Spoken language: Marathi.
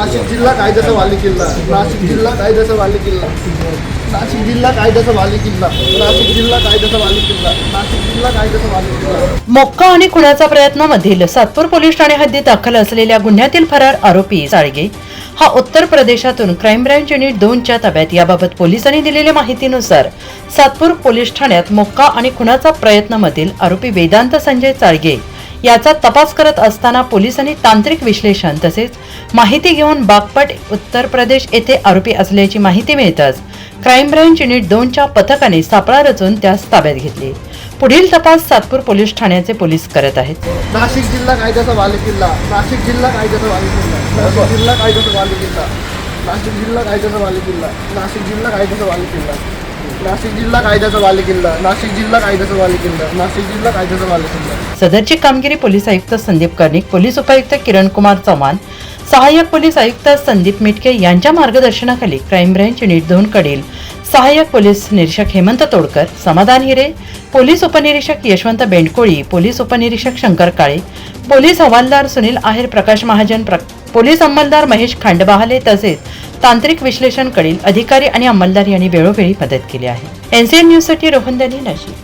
नाशिक जिल्हा कायद्याचा वाली किल्ला. नाशिक जिल्हा कायद्याचा वाली किल्ला. नाशिक जिल्हा कायद्याचा वाली किल्ला. नाशिक जिल्हा कायद्याचा वाली किल्ला. नाशिक जिल्हा कायद्याचा वाली किल्ला. मोक्का आणि खुनाचा प्रयत्नामधील सातपूर पोलीस ठाणे हद्दीत दाखल असलेल्या गुन्ह्यातील फरार आरोपी साळगे हा उत्तर प्रदेशातून क्राईम ब्रँच युनिट दोनच्या ताब्यात याबाबत पोलिसांनी दिलेल्या माहितीनुसार सातपूर पोलीस ठाण्यात मोक्का आणि खुनाचा प्रयत्नामधील आरोपी वेदांत संजय चाळगे याचा तपास करत असताना पोलिसांनी तांत्रिक विश्लेषण तसेच माहिती घेऊन बागपट उत्तर प्रदेश येथे आरोपी असल्याची माहिती मिळताच क्राईम ब्रँच युनिट दोनच्या पथकाने सापळा रचून त्यास ताब्यात घेतले. पुढील तपास सातपूर पोलीस ठाण्याचे पोलीस करत आहेत. नाशिक जिल्हा कायद्याचा वाली किल्ला नाशिक जिल्हा कायद्याचा वाली किल्ला नाशिक जिल्हा कायद्याचा वाली किल्ला नाशिक जिल्हा कायद्याचा वाली किल्ला नाशिक जिल्हा कायद्याचा वाली किल्ला नाशिक जिल्हा कायद्याचा बालेकिल्ला. नाशिक जिल्हा कायद्याचा बालेकिल्ला. नाशिक जिल्हा कायद्याचा बालेकिल्ला. सदरची कामगिरी पोलीस आयुक्त संदीप कर्णिक पोलीस उपायुक्त किरण कुमार चव्हाण सहाय्यक पोलीस आयुक्त संदीप मिटके यांच्या मार्गदर्शनाखाली क्राईम ब्रँच युनिट दोन कडील सहाय्यक पोलीस निरीक्षक हेमंत तोडकर समाधान हिरे पोलीस उपनिरीक्षक यशवंत बेंडकोळी पोलीस उपनिरीक्षक शंकर काळे पोलीस हवालदार सुनील आहेर प्रकाश महाजन प्र पोलीस अंमलदार महेश खांडबहाले तसेच तांत्रिक विश्लेषणकडील अधिकारी आणि अंमलदार यांनी वेळोवेळी मदत केली आहे. एनसीएन न्यूजसाठी रोहन दनी नाशिक.